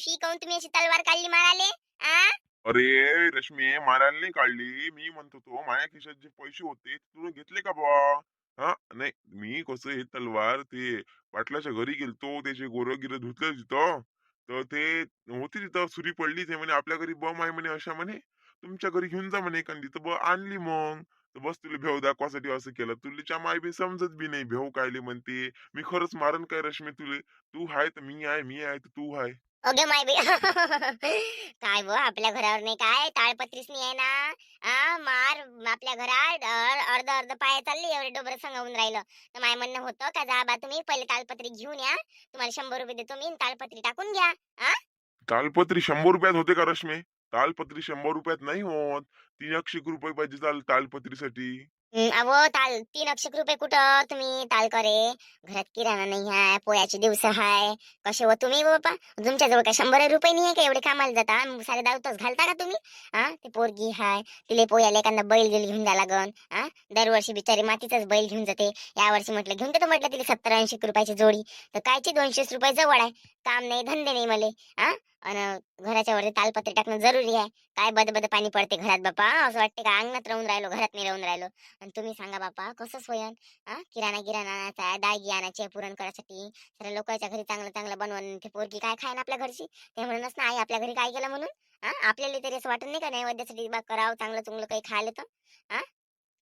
दिवशी काऊन तुम्ही अशी तलवार काढली माराले? आ? अरे रश्मी मारायला नाही काढली. मी म्हणतो तो माझ्या खिशात जे पैसे होते तुला घेतले का बा हा? नाही मी कसं हे तलवार ते पाटलाच्या घरी गेलतो त्याचे गोरं गिरं धुतलं तिथं. तर ते होती तिथं सुरी पडली ते म्हणे आपल्या घरी बम आहे म्हणे अशा म्हणे तुमच्या घरी घेऊन जा म्हणे एखादी तर ब आणली मग. तर बस तुला भेव दाखवासाठी असं केलं. तुलीच्या माय बी समजत बी नाही भेव कायले म्हणते. मी खरंच मारन काय रश्मी तुले? तू हाय तर मी आहे मी आहे तर तू हाय. अगं माय बी. काय बो आपल्या घरावर नाही काय ताळपत्रीच नाही आहे ना आ मार आपल्या घरात अर्ध अर्ध पाय चालले एवढे डोबर सांगून राहिलं. तर माय म्हणणं होतं का जा बा तुम्ही पहिले तालपत्री घेऊन या तुम्हाला शंभर रुपये देतो मी आणि तालपत्री टाकून घ्या. तालपत्री शंभर रुपयात होते का रश्मी? तालपत्री शंभर रुपयात नाही होत. तीन एकशे रुपये पाहिजे ताल तालपत्रीसाठी अहो ताल तीन अक्षक रुपये कुठं तुम्ही ताल करे? घरात किराणा नाही हाय पोळ्याचे दिवस हाय. कसे व तुम्ही हो बाबा तुमच्याजवळ काय शंभर रुपये नाही आहे का एवढे कामाला जाता? मग सारे दावतच घालता का तुम्ही? हा ते पोरगी हाय तिले पोयाला एखादा बैल गेल घेऊन जा लागन. हा दरवर्षी बिचारी मातीचाच बैल घेऊन जाते. या वर्षी म्हटलं घेऊन देतो म्हटलं तिला सत्तर ऐंशी रुपयाची जोडी. तर कायची दोनशे रुपये जवळ आहे? काम नाही धंदे नाही मले हा आणि घराच्या वरती तालपत्री टाकणं जरुरी आहे. काय बद बद पाणी पडते घरात बापा असं वाटते का अंगणात राहून राहिलो घरात नाही राहून राहिलो? आणि तुम्ही सांगा बापा कसं सोयन? हा किराणा गिराणा आणायचा दागी आणायचे पुरण करायसाठी. तर लोकांच्या घरी चांगलं चांगलं बनवून ते पोरगी काय खायन आपल्या घरची? ते म्हणूनच ना आई आपल्या घरी काय केलं म्हणून? हा आपल्याला तरी असं वाटत नाही का नैवेद्यासाठी बा करावं चांगलं चुंगलं काही खायला तर? हा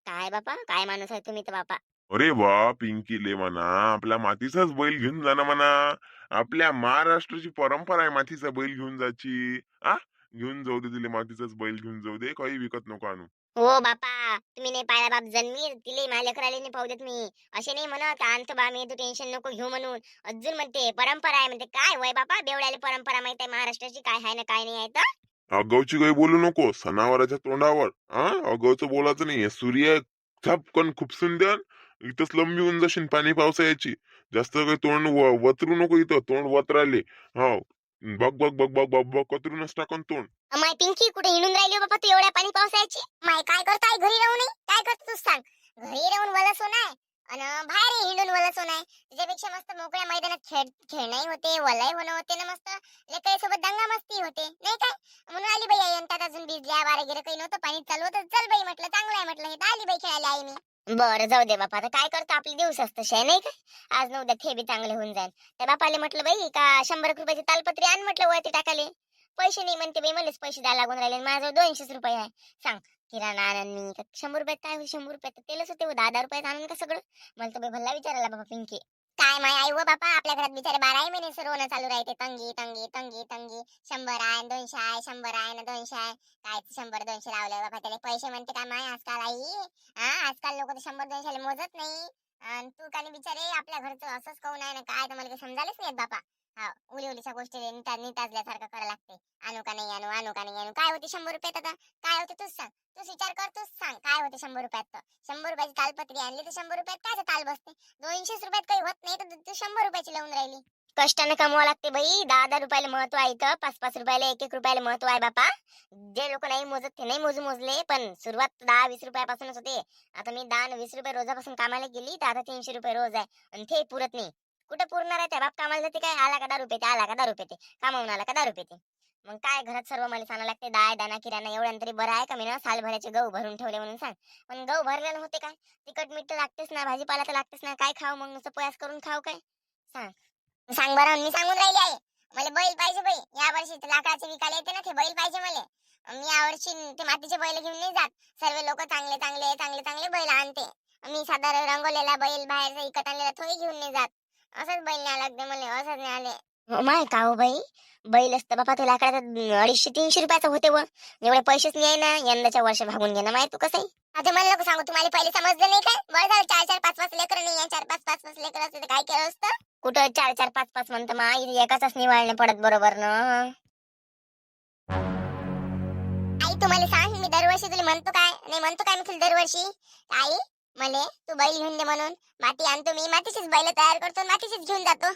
काय बापा काय माणूस आहे तुम्ही तर बापा अरे वा पिंकी ले म्हणा आपल्या मातीचाच बैल घेऊन जा ना म्हणा. आपल्या महाराष्ट्राची परंपरा आहे मातीचा बैल घेऊन जायची. आ? घेऊन जाऊ दे तिले मातीचाच बैल घेऊन जाऊ दे काही विकत नको आणू. हो बापा तुम्ही नाही पाहिला बाप जन्मी तिले माझ्या लेकराला नाही पाहू देत मी. असे नाही म्हणत आणतो बा मी तू टेन्शन नको घेऊ म्हणून. अजून म्हणते परंपरा आहे म्हणते. काय वय बापा? बेवड्याला परंपरा माहीत आहे महाराष्ट्राची काय आहे ना काय नाही आहे तर? अगाऊची काही बोलू नको सणावाराच्या तोंडावर. हा अगाऊचं बोलायचं नाही सूर्य झपकन खुपसून द्या इथंच लंबी होऊन जाशील पाणी पावसाळ्याची. जास्त काही तोंड वतरू नको इथं तोंड वतराले. हो बघ बघ बघ बघ बघ बघ कतरूनच टाकून तोंड. माय पिंकी कुठे हिंडून राहिली हो बाबा तू एवढ्या पाणी पावसायची माय काय करताय घरी राहून काय करतो तू सांग. घरी राहून वलस सोनाय अन बाहेर हिंडून वलस सोनाय त्याच्यापेक्षा मस्त मोकळ्या मैदानात खेळ खेळणंही होते वलय होणं होते ना मस्त. लेकरी सोबत दंगा मस्ती होते. नाही काय? म्हणून आली बाई आई आणि त्यात अजून भिजल्या वारे गिरे काही नव्हतं पाणी चालू होतं चल बाई म्हटलं चांगलं आहे म्हटलं. हे आली बाई खेळायला आई मी. बरं जाऊ दे बापा. आता काय करतो? आपले दिवस असतं शे नाही काय आज न उद्या ते चांगले होऊन जाईल. त्या बापाले म्हटलं बाई का शंभर एक रुपयाची तालपत्री आण म्हटलं वरती टाकाले पैसे नाही म्हणते बाई मलाच पैसे द्यायला लागून राहिले माझं दोनशेच रुपये आहे. सांग किराणा आणन मी शंभर रुपयात काय होईल? शंभर रुपयात तर तेलच होते हो, दहा दहा रुपयात आणून का सगळं? मला तर बाई भल्ला विचारायला बाबा पिंकी. काय माय आई व बापा आपल्या घरात बिचारे बाराही महिने सर्व चालू राहते. तंगी तंगी तंगी तंगी. शंभर आहे दोनशे आहे शंभर आहे ना दोनशे आहे. काय शंभर दोनशे लावले बाबा त्याला पैसे म्हणते काय माय आजकाल आई? हा आजकाल लोक तर शंभर दोनशे मोजत नाही. आणि तू काही बिचारे आपल्या घरचं असंच काऊन आहे ना काय? तर मला समजायलाच नाही बापा. हा उली उलीच्या गोष्टी निता निताजल्यासारखं करायला लागते. आणू का नाही आणू आणू का नाही आणू? काय होते शंभर रुपयात आता? काय होते तूच सांग. तूच विचार कर तूच सांग. काय होते शंभर रुपयात तर? शंभर रुपयाची तालपत्री आणली तर शंभर रुपयात काय ताल बसते? दोनशेच रुपयात काही होत नाही तर तू शंभर रुपयाची लावून राहिली. कष्टाने कमवा लागते बाई. दहा दहा रुपयाला महत्त्व आहे इथं. पाच पाच रुपयाला एक एक रुपयाला महत्त्व आहे बापा. जे लोक नाही मोजत ते नाही मोजू मोजले. पण सुरुवात दहा वीस रुपयापासूनच होते. आता मी दहा वीस रुपये रोजापासून कामाला गेली तर आता तीनशे रुपये रोज आहे. आणि ते पुरत नाही. कुठे पुरणार आहे त्या बाप कामाला ते काय? आला का दहा रुपये ते आला का दारू रुपये ते कामावून आला का दारू रुपये मग काय घरात सर्व मला सांगायला लागते दाय दाना किराणा एवढ्या तरी बरं आहे का मी ना साल गहू भरून ठेवले म्हणून सांग. पण गहू भरलेलं होते काय? तिखट मीठ तर लागतेच ना भाजीपाला तर लागतेच ना. काय खाऊ मग? नुसतं पोयास करून खाऊ काय? सांग. सांग बरं मी सांगून राहिली आहे. मला बैल पाहिजे बाई. या वर्षी लाकडाचे विकायला येते ना ते बैल पाहिजे मला. मी यावर्षी ते मातीचे बैल घेऊन नाही जात. सर्व लोक चांगले चांगले चांगले चांगले बैल आणते. मी साधारण रंगवलेला बैल बाहेरचा इकत आणलेला तोही घेऊन नाही जात. असंच बैल न्याय लागते मला असंच नाही आले माय का हो बाई? बैल असतं बापा ते लाकडाचा अडीचशे तीनशे रुपयाचं होते व. एवढे पैसेच नाही ना यंदाच्या वर्ष भागून घे ना माहिती तू कसं आता मला नको सांगू तुम्हाला पहिले समजलं नाही काय? बरं झालं चार चार पाच पाच लेकर नाही चार पाच पाच पाच लेकर असते काय केलं असतं? कुठं चार चार पाच पाच म्हणतं मा एकाच निवाळणे पडत बरोबर ना. आई तुम्हाला सांग मी दरवर्षी तुला म्हणतो काय? नाही म्हणतो काय मी तुला दरवर्षी? आई मले तू बैल घेऊन दे म्हणून. माती आणतो मी. मातीचीच बैल तयार करतो आणि मातीचीच घेऊन जातो.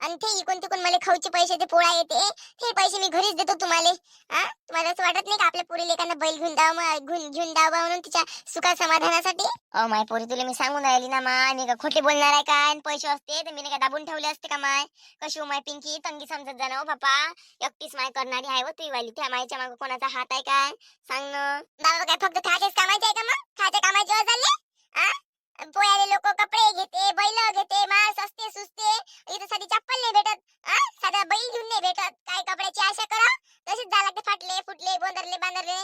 आणि ते इकून तिकून मला खाऊचे पैसे ते पोळा येते. हे पैसे मी घरीच देतो तुम्हाला. तुम्हाला असं वाटत नाही का आपल्या पुरी एखादा बैल घेऊन द्यावं मग घेऊन घेऊन द्यावं म्हणून तिच्या सुखा समाधानासाठी? अ माय पोरी तुला मी सांगून राहिली ना माय. मी का खोटे बोलणार आहे काय पैसे असते तर मी नाही का दाबून ठेवले असते का माय? कशी हो माय पिंकी? तंगी समजत जाणार हो बापा. एकटीच माय करणारी आहे हो व तुझी वाली त्या मायच्या मागे कोणाचा हात आहे काय? सांग ना. बाबा काय फक्त खायचेच कामाचे आहे का मग? खायच्या कामाचे झाले पोयाले लोक कपडे घेते बैल घेते मास असते सुस्ते. इथं साधी चप्पल नाही भेटत साधा बैल घेऊन नाही भेटत. काय कपड्याची आशा करा. तसेच झाला ते फाटले फुटले बोंदरले बांधरले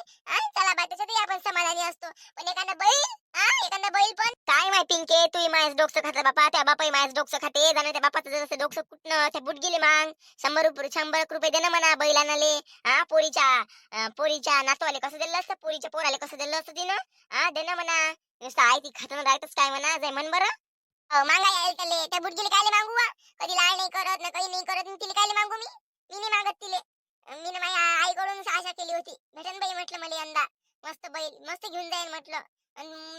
चला बाय त्याच्यातही आपण समाधानी असतो. पण एखादा बैल एखादा बैल पण. काय माहिती पिंके तू माझ्या डोकस खात बापा त्या बापाही माझ्या डोकं खाते. कुठनं मग. शंभर रुपये शंभर रुपये दे ना म्हणा बैलानाले. हा पोरीच्या पोरीच्या नातवाले कसं दिलं असतं? पोरीच्या पोराले कसं दिलं असतं तिनं? हा दे ना म्हणा. नुसतं आई ती खाताना राहतच काय म्हणा? जाय म्हण बरं. अहो, मागा यायला त्याले. त्या बुटगीले कायले मागू वा? कधी लाळ नाही करत ना काही नाही करत तिले कायले मागू मी? मी नाही मागत तिले. मी ना माझ्या आईकडून आशा केली होती. भेटन बाई म्हटलं मला यंदा. मस्त बैल मस्त घेऊन जाईल म्हटलं.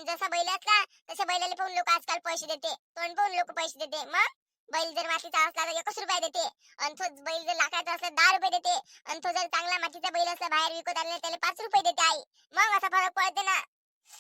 जसा बैल असला तशा बैलाला पाहून लोक आजकाल पैसे देते. तोंड पाहून लोक पैसे देते. मग? बैल जर मातीचा असला तर एकच रुपये देते. आणि तो बैल जर लाकडाचा असला दहा रुपये देते. आणि तो जर चांगला मातीचा बैल असला बाहेर विकत आणला त्याला पाच रुपये देते आई. मग असा फरक पडते ना.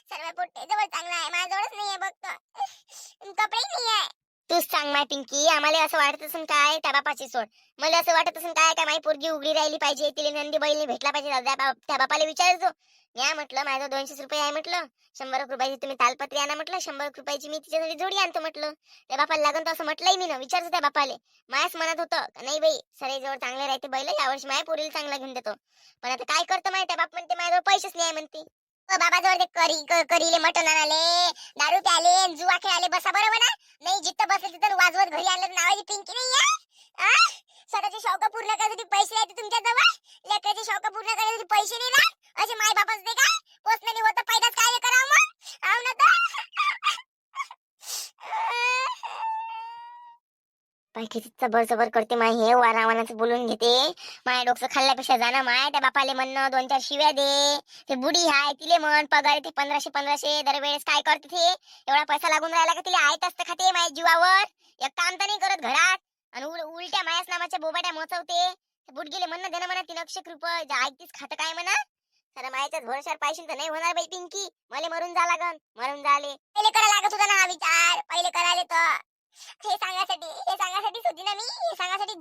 सर्व पोट्टे जवळ चांगला आहे. माझ्याजवळच नाहीये बघतो कपडे नाही आहे. तूच सांग माय पिंकी आम्हाला असं वाटत असून काय? त्या बापाची सोड. मला असं वाटत असून काय काय माझी पोरगी उघडी राहिली पाहिजे तिला नंदी बैल भेटला पाहिजे त्या बाप- त्या बापाला विचारतो या म्हटलं माझं दोनशे रुपये आहे म्हटलं. शंभर रुपयाची तुम्ही तालपत्री आणा म्हटलं शंभर रुपयाची मी तिच्यासाठी जोडी आणतो म्हटलं. त्या बापाला लागून तर असं म्हटलंय मी ना विचारतो त्या बापाले. मायाच मनात होतं नाही बाई सरे जवळ चांगले राहते बैल यावर्षी माय पोरीला चांगला घेऊन देतो. पण आता काय करतो माहिती त्या बाप म्हणते माझ्याजवळ पैसेच नाही आहे म्हणते. बाबाजवळ ते करी करीले मटण आणाले दारू प्याले जुवा खेळाले बसा बरोबर ना? नाही जिथं बसले तिथं वाजवत घरी आणलं नावाची पिंकी नाही आहे? आ? स्वतःचे शौक पूर्ण करण्यासाठी पैसे आहेत तुमच्या जवळ लेकराचे शौक पूर्ण करण्यासाठी पैसे नाही राहत असे माय बापाच दे का पोचण्याने होतं पैदाच काय करावं मग आव ना तर किती चबर चबर करते माय हे वारावानाचं बोलून घेते. माय डोकं खाल्ल्यापेक्षा जाणं माय त्या बापाले म्हणणं दोन चार शिव्या दे. ते बुडी हाय तिले म्हण पगार ते पंधराशे पंधराशे दरवेळेस काय करते ते? एवढा पैसा लागून राहिला का तिला? आयत असतं खाते माझ्या जीवावर. एक काम तर नाही करत घरात. आणि उल- उलट्या मायास नामाच्या बोबाट्या मोचवते. बुट गेले म्हणणं देणं म्हणा तीन अक्षर रुपये ऐकतीस खात काय म्हणा? खरं मायाच्या भरोशावर पाहिजे तर नाही होणार बाई पिंकी. मला मरून जा लागन. मरून झाले पहिले करा लागत होता ना विचार. पहिले करायला तर. हे सांगासाठी हे सांगासाठीच होती ना मी हे सांगासाठी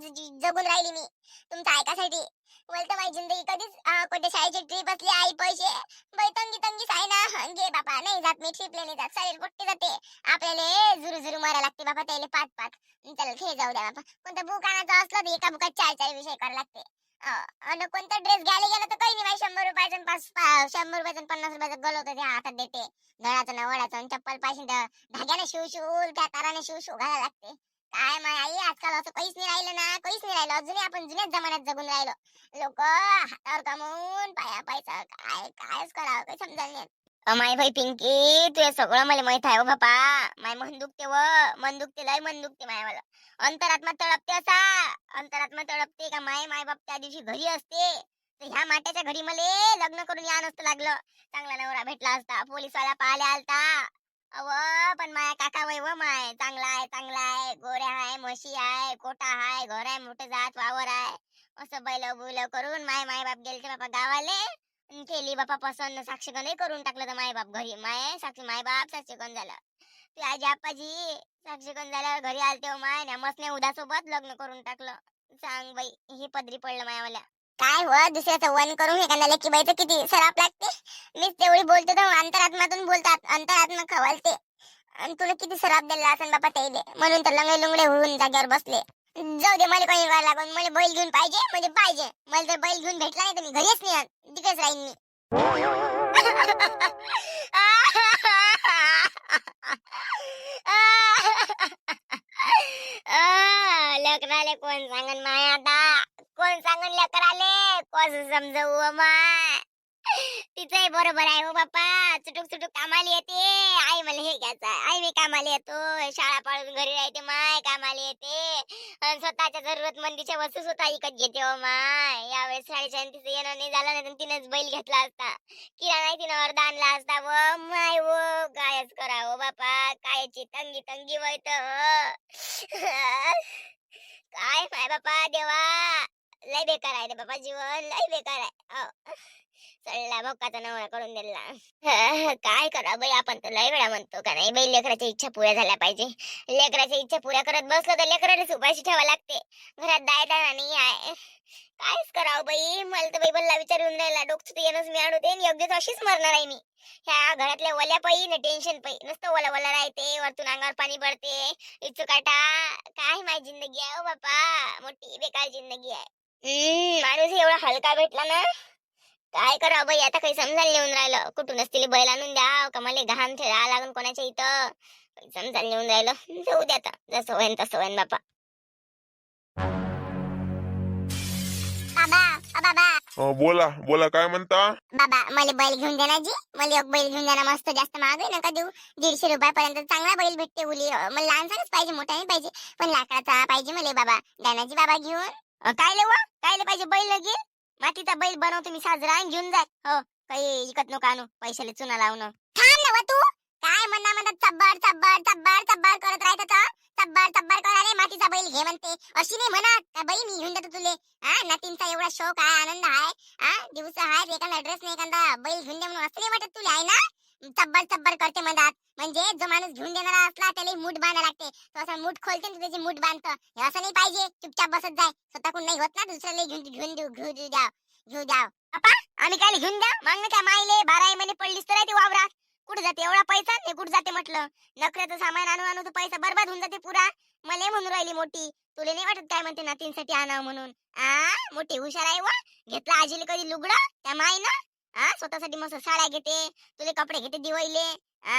जगून राहिली मी. तुमचं ऐकासाठी बोलतो माझी जिंदगी कधीच कोणत्या कुठे शाळेची ट्रिप असली आई पैसे बैतंगी तंगी तंगीच आहे ना. घे बापा नाही जात मी ट्रिपले नाही जात. चालेल कुठे जाते. आपल्याला झुरू झुरू मारा लागते बापा त्याला पाच पाच चला हे जाऊ द्या बापा. कोणतं बुक आणायचं असलं तर एका बुकात चार चार विषय करायला लागते. आणि कोणता ड्रेस घ्यायला गेला तर काही नाही बाई शंभर रुपयाचा पाच शंभर रुपयाचा पन्नास रुपयाचं गलवतं ते हातात देते. नळाचं ना वडाचं चप्पल पाहिजे धाग्याने शिव शिव त्या ताराने शिव शिव घालायला लागते. काय माय आई आजकाल असं काहीच नाही राहिलं ना काहीच नाही राहिलं. अजूनही आपण जुन्याच जमान्यात जगून राहिलो. लोक हातावर कमवून पाया पायचा काय कायच करावं काही समजायला नाही माय भाई पिंकी तू हे सगळं मला माहीत आहे हो बापा. माय मन दुखते व मन दुखते लय मन दुखते माय मला. अंतरात्मा तळपते असा. अंतरात्मा तळपते का माय माय बाप त्या दिवशी घरी असते. तर ह्या माट्याच्या घरी मला लग्न करून या नसतं लागलं. चांगला नवरा भेटला असता पोलीसवाला पाहायला आलता. अव पण माया काका वय व माय. चांगला आहे चांगला आहे. गोऱ्या आहे म्हशी आहे कोटा आहे घर आहे मोठे जात वावर आहे. असं बैल बुल करून माय माय बाप गेले ते बापा गावाले. केली बापा पसंत साक्षीकणही करून टाकलं तर माय बाप घरी? माय साक्षी माय बाप साक्षीकण झालं? ते आजी आपाजी साक्षीकण झाल्यावर घरी आलते हो माय. नमसने उदासोबत लग्न करून टाकलं. सांग बाई हे पदरी पडलं मायावाल्या. काय हो दुसऱ्याचं वन करून एखाद्या लेकी बाईचं किती सराप लागते? मीच तेवढी बोलते तर अंतरात्मातून बोलतात अंतरात्मा खवलते आणि तुला किती सराप दिला असेल बापा त्याइले म्हणून तर लंगडे लुंगडे होऊन जागेवर बसले. जाऊ दे मला काही करायला लागून मला बैल घेऊन पाहिजे म्हणजे पाहिजे. मला जर बैल घेऊन भेटला नाही तर मी घरीच नाही तिकडेच राहीन मी. लेकराले कोण सांगन माय आता? कोण सांगन लेकराले? कोण समजवू माय तिचंही बरोबर आहे हो बाप्पा. चुटूक चुटूक कामाला येते. आई मला हे घ्यायचं आई मी कामाला येतो. शाळा पाळून घरी राहते माय कामाला येते. अन स्वतःच्या जरूरतमंदीच्या वस्तू स्वतः विकत घेते हो माय. यावेळेस शाळेच्या आणि तिचं येणं नाही झालं नाही तर तिनंच बैल घेतला असता. किराणा तिनं अर्धा आणला असता. व माय वो कायच करावं हो बापा कायची तंगी तंगी वळत काय माय बापा देवा. लय बेकार आहे रे बाबा जीवन लय बेकार आहे. चढला भोकाचा नवरा करून दिला. काय करा बाई आपण तर लय वेळा म्हणतो का नाही बाई लेकराच्या इच्छा पुऱ्या झाल्या पाहिजे. लेकराच्या इच्छा पुऱ्या करत बसलो तर लेकरालाच उपाशी ठेवा लागते. घरात दायदाना नाही आहे. कायच करावं बाई मला तर बाई बल्ला विचारून राहिला डोकं तर येणंच मी आणू दे आणि योग्य अशीच मरणार आहे मी. ह्या घरातल्या ओल्या पायी ना टेन्शन पायी नुसतं ओला ओला राहते वरतून अंगावर पाणी पडते. इच्छू काटा काय माझी जिंदगी आहे ओ बापा मोठी बेकार जिंदगी आहे. हम्म माणूस एवढा हलका भेटला ना. काय करावं बाई आता काही समजायला नेऊन राहिलं. कुठूनच तिला बैल आणून द्या का? मला घाण राहा लागून कोणाच्या इथं? काही समजायला नेऊन राहिलं. जाऊ दे आता. जसं होईन तसं होईन बापा. बाबा अ बाबा. अं, बोला बोला काय म्हणता? बाबा मला बैल घेऊन दे ना जी. मला एक बैल घेऊन दे ना मस्त जास्त महाग आहे नका देऊ? दीडशे रुपयापर्यंत चांगला बैल भेटते उली. अं, मला लहानसाच पाहिजे मोठा नाही पाहिजे. पण लाकडाचा पाहिजे मला बाबा. दानाजी बाबा घेऊन. कायले काय कायले पाहिजे? बैल लगेल मातीचा बैल बनवतो मी साजरा. आणि घेऊन जाय हो काही इकत नको आणू. पैशाले चुना लावणं थांब ना तू. काय म्हणा म्हणत चब्बाड चब्बाड चब्बाड चब्बाड करत राहत चब्बाड चब्बाड कराले मातीचा बैल घे म्हणते. अशी नाही म्हणा का बाई मी घेऊन देतो तुले. हा? नातींचा एवढा शौक आहे आनंद आहे. हा? दिवस आहे एखादा ड्रेस नाही एखादा बैल घेऊन दे म्हणून. असं नाही वाटत तुला आहे ना? चब्बर चब्बर करते मधात. म्हणजे जो माणूस घेऊन देणारा असला त्याला मूठ बांधा लागते. तो असा मूठ खोलते आणि त्याची मूठ बांधतो. हे असं नाही पाहिजे. चुपचाप बसत जाय. स्वतःकडून नाही होत ना दुसऱ्याला घेऊन घेऊन देऊ घेऊ देऊ द्या घेऊ द्या अपा आम्ही काय घेऊन द्या मग ना त्या माईले? बारा महिने पडलीस तर ते ती वावरात. कुठे जाते? एवढा पैसा? नाही कुठे जाते म्हटलं? नखऱ्याचं सामान आणू आणू तो पैसा बरबाद होऊन जाते पुरा. मला म्हणून राहिली मोठी. तुला नाही वाटत काय म्हणते नातींसाठी आणावं म्हणून? आ मोठी हुशार आहे वा. घेतला आजीला कधी लुगडं? त्या माईनं? आ स्वतःसाठी मस्त साड्या घेते तुले कपडे घेते दिवाळीले. आ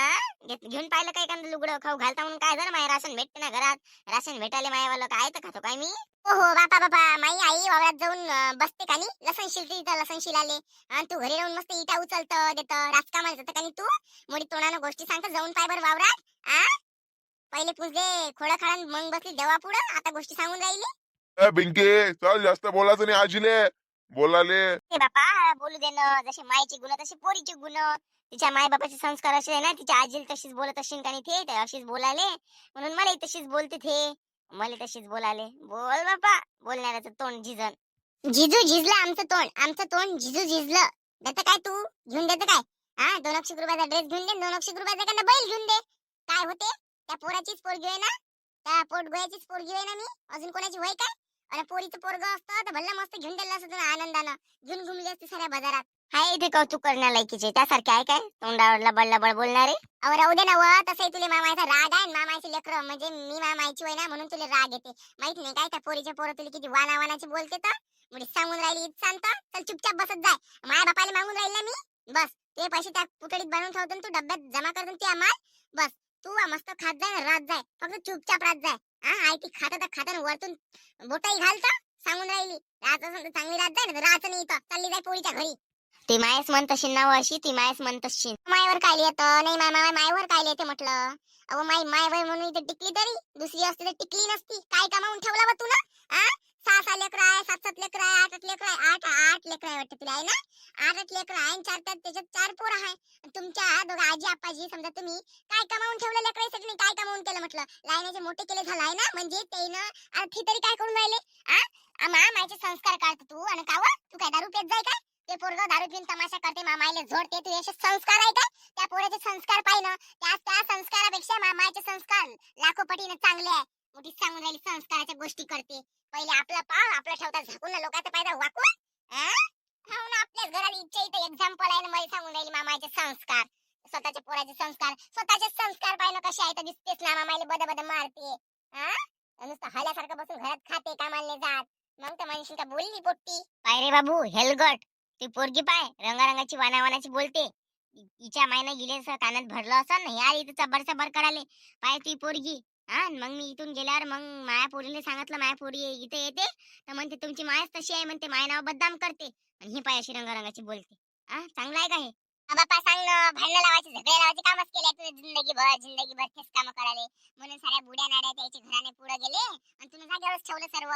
घेत- घेऊन पाहिलं काय एखादं लुगडं खाऊ घालता म्हणून काय झालं? माय राशन भेटते ना घरात. राशन भेटायला मायावालं काय तर खातो काय मी? हो हो बापा बापा माई आई वावरात जाऊन बसते का नी? लसण शिलते इथं लसण शिलाले आणि तू घरी राहून मस्त इटा उचलत देत राजकामाला जातं का नी तू? मोठी तोंडानं गोष्टी सांगत जाऊन पाय बरं वावरात. आ? पहिले पुजले खोडा खाडा मग बसली देवा पुढं आता गोष्टी सांगून राहिली. ए बिंके चल जास्त बोलायचं नाही आजीले. बोलाले. ते बापा बोलू दे ना. जसे मायची गुण तसे पोरीची गुण. तिच्या माय बापाचे संस्कार असे आहे ना तिच्या आजील तशीच बोलत असेल का नाही ते अशीच बोलाले. म्हणून मला तशीच बोलते ते. मला तशीच बोलाले. बोल बापा बोलणाऱ्याचं तोंड झिजन. झिजू झिजलं आमचं तोंड. आमचं तोंड झिजू झिजलं. देतं काय तू? घेऊन देतं काय? हा दोन अक्षर रुपयाचा ड्रेस घेऊन दे दोन अक्षर रुपयाचा एखादा बैल घेऊन दे. काय होते? त्या पोराचीच पोरगी आहे ना? त्या पोट गोयाचीच पोरगी आहे ना मी? अजून कोणाची वय काय? आणि पोरीचं पोरग असतं तर भल्ला मस्त घेऊन दिलं असतं आनंदानं. घेऊन घुमली असते साऱ्या बाजारात. हाय इथे कौतुक करण्या लायकीचे. त्यासारखे आहे काय? तोंडावरला लबड बोलणारे? अहो राहू दे ना व तसंही तुले मामाचा राग आहे मामाची लेकर. म्हणजे मी मामाची वय ना म्हणून तुला राग येते. माहीत नाही काय त्या पोरीच्या पोरं तुला किती वाना वानाची बोलते तर? म्हणजे सांगून राहिली इत सांगता. चल चुपचाप बसत जाय. माया बापाला मागून राहिला मी? बस. ते पैसे त्या पुतळीत बनवून ठेवतो तू डब्यात जमा करतो ते आम्हाला बस. तू मस्त खात जाय रात जाय. फक्त चुपचाप रात जाय. हा आई ती खाता तर खाता वरतून बोटाई घालता सांगून राहिली राहत असेल चांगली राहत जाय ना रात नाही इथं चालली जाय पोळीच्या घरी. ती मायस म्हणत असेल ना अशी ती मायस म्हणत असेल मायवर काय येत? नाही माय माय मायवर काय येते? म्हटलं. अहो माय माय वय म्हणून इथे टिकली तरी दुसरी असती तर टिकली नसती. काय कमावून ठेवला बा तू ना सहा सहा लेकर आहे सात सात लेकर आहे आठ आठ लेकर आहे आठ आठ लेकर आहे वाटतं तिला आहे ना? आठ आठ लेकर आहे चार तर त्याच्यात चार पोर आहे. तुमच्या दोघं आजी आपाजी समजा तुम्ही काय कमावून ठेवलं लेकरासाठी नाही काय कमावून केलं म्हटलं? लायनाचे मोठे केले झालं आहे ना? म्हणजे त्यानं अर्थी तरी काय करून राहिले? आ? आम्हा संस्कार काढतो तू आणि काव? तू काय दारू पेत जाय काय? ते पोरग दारू पिऊन तमाशा करते मामाईले झोडते तू असे संस्कार आहे काय? त्या पोराचे संस्कार पाहिलं. त्या त्या संस्कारापेक्षा मामाचे संस्कार लाखो पटीने चांगले आहे. मोठी सांगून राहिली संस्काराच्या गोष्टी करते. पहिले आपला पाव आपलं ठेवता झाकून लोकांचा पायदा वाकून. आ? हो ना आपल्याच घरात इच्छा इथं एक्झाम्पल आहे ना मला सांगून राहिली मामाचे संस्कार. स्वतःच्या पोराचे संस्कार. स्वतःचे संस्कार पाहिजे कसे आहे तर दिसतेच ना मामाले बद बद मारते. हा? नुसतं हल्यासारखं बसून घरात खाते कामाला जात. मग तर म्हणशील का बोलली पोट्टी? पाय रे बाबू हेलगट. ती पोरगी पाय रंगारंगाची वानावानाची बोलते. इ- हिच्या मायनं गेले कानात भरलं असं ना यार इथं चबर चबर कराले पाय ती पोरगी. हा मग मी इथून गेल्यावर मग माया पोरीने सांगितलं माया पोरी इथे येते. तर म्हणते तुमची मायाच तशी आहे. म्हणते माय नाव बदनाम करते. आणि ही पाय अशी रंगारंगाची बोलते. हा चांगलं आहे का हे? बापा सांग ना भांडणं लावायचे झगडे लावायचे कामच केले तुझे जिंदगी भर जिंदगी भर तेच काम करायले. म्हणून साऱ्या बुड्या नाड्या त्याच्या घराने पुढे गेले आणि तुला जागेवरच ठेवलं सर्व.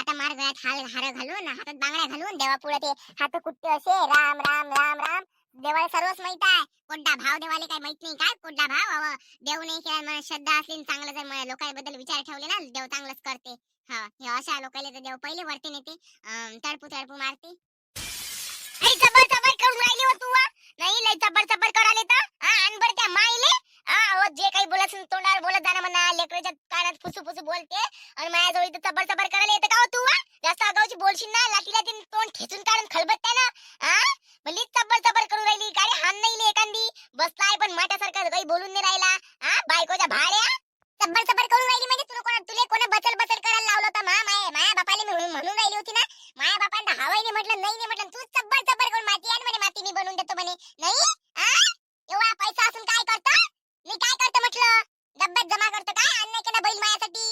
आता मार गळ्यात हाल हार घालून हातात बांगड्या घालून देवा पुढे ते हात कुट्टे असे. राम राम राम राम. देवाला सर्वच माहीत आहे. कोणता भाव देवाले काय माहीत नाही काय? कोणता भाव? हवा देव नाही केला मला श्रद्धा असली चांगलं जर लोकांबद्दल विचार ठेवले ना देव चांगलंच करते. हा हे अशा लोकांना तर देव पहिले वरती नेते. तडपू तडपू मारते. अरे जबर जबर करून राहिली हो तू वा. नाही लय जबर जबर करायला तर. अनबर त्या माईले. जे काही बोलत तोंडावर बोलत जाणं म्हणा लेकराच्या कानात फुसू फुसू बोलते. आणि माझ्याजवळ इथं जबर जबर करायला येतं का हो तू जास्त आगाऊची बोलशील ना लाटीला तीन तोंड खेचून काढून खलबत ना. हा भली जबर जबर करून राहिली काय हान नाही एखादी. बसलाय पण माट्यासारखा काही बोलून नाही राहिला. हा बायकोच्या भाड्या. जबर जबर करून राहिली म्हणजे तुला कोणा तुले कोणा बचल बचल करायला लावलं होतं मा माया माया बापाले म्हणून म्हणून राहिली होती ना. माया बापांना हवाई नाही म्हटलं नाही नाही म्हटलं तू जबर जबर करून माती आण म्हणे माती मी बनवून देतो म्हणे नाही हा एवढा पैसा असून काय करतो मी काय करतो म्हटलं डब्यात जमा करतो काय अन्न केलं बैल मायासाठी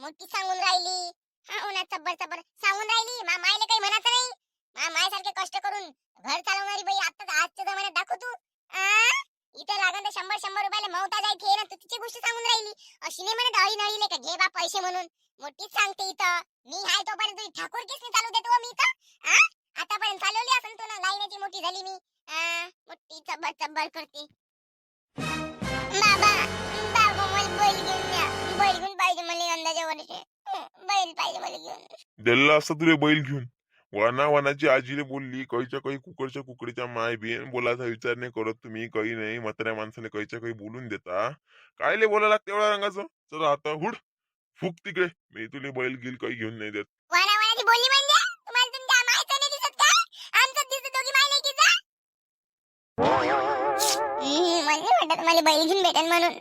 मोठी सांगून राहिली हा हो ना चब्बर चब्बर सांगून राहिली मा मायले काही म्हणायचं नाही मा मायासारखे कष्ट करून घर चालवणारी बाई आता आजच्या जमान्यात दाखव तू आ? इथे लागन तर शंभर शंभर रुपयाला मौता जायचे ना तू तिची गोष्ट सांगून राहिली अशी नाही म्हणत अळी नळीले का घे बा पैसे म्हणून मोठीच सांगते इथं मी हाय तोपर्यंत तुझी ठाकूर केस नाही चालू देतो हो मी आ? आतापर्यंत चालवली असेल तू ना? लाईनाची मोठी झाली मी. मोठी चब्बर चब्बर करते. बाबा बाबा मला बैल घेऊन द्या. बैल घेऊन पाहिजे मला अंदाजा वर्षे. बैल पाहिजे मला घेऊन. दिल्ला असतं तुले बैल घेऊन. वाना वानाची आजीने बोलली कईच्या काही कुकडच्या कुकडीच्या माय बिन बोलायचा विचार नाही करत तुम्ही. काही नाही म्हाताऱ्या माणसाने कईच्या काही बोलून देता. कायले बोला लागते एवढ्या रंगाचं? चल आता हुड. फुक तिकडे. मी तुले बैल गिल काही घेऊन नाही देत. वाना वानाची बोलली मला मला बैल घेऊन भेटेल म्हणून.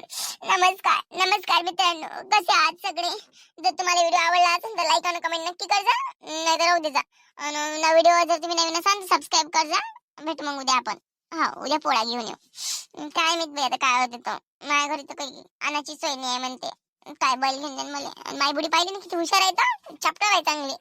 नमस्कार नमस्कार मित्रांनो. कसे आहात सगळे? जर तुम्हाला व्हिडिओ आवडला असेल तर लाईक आणि कमेंट नक्की कर जा नाही तर राहू जा. आणि व्हिडिओ जर तुम्ही नवीन असाल तर सबस्क्राईब कर जा मग उद्या आपण. हा उद्या पोळा घेऊन येऊ. काय माहीत बाई आता काय होते तो. माझ्या घरी तर काही आणायची सोय नाही म्हणते. काय बैल घेऊन जाईल मला. आणि माय बुडी पाहिली ना किती हुशार आहे तर चपटा आहे चांगली.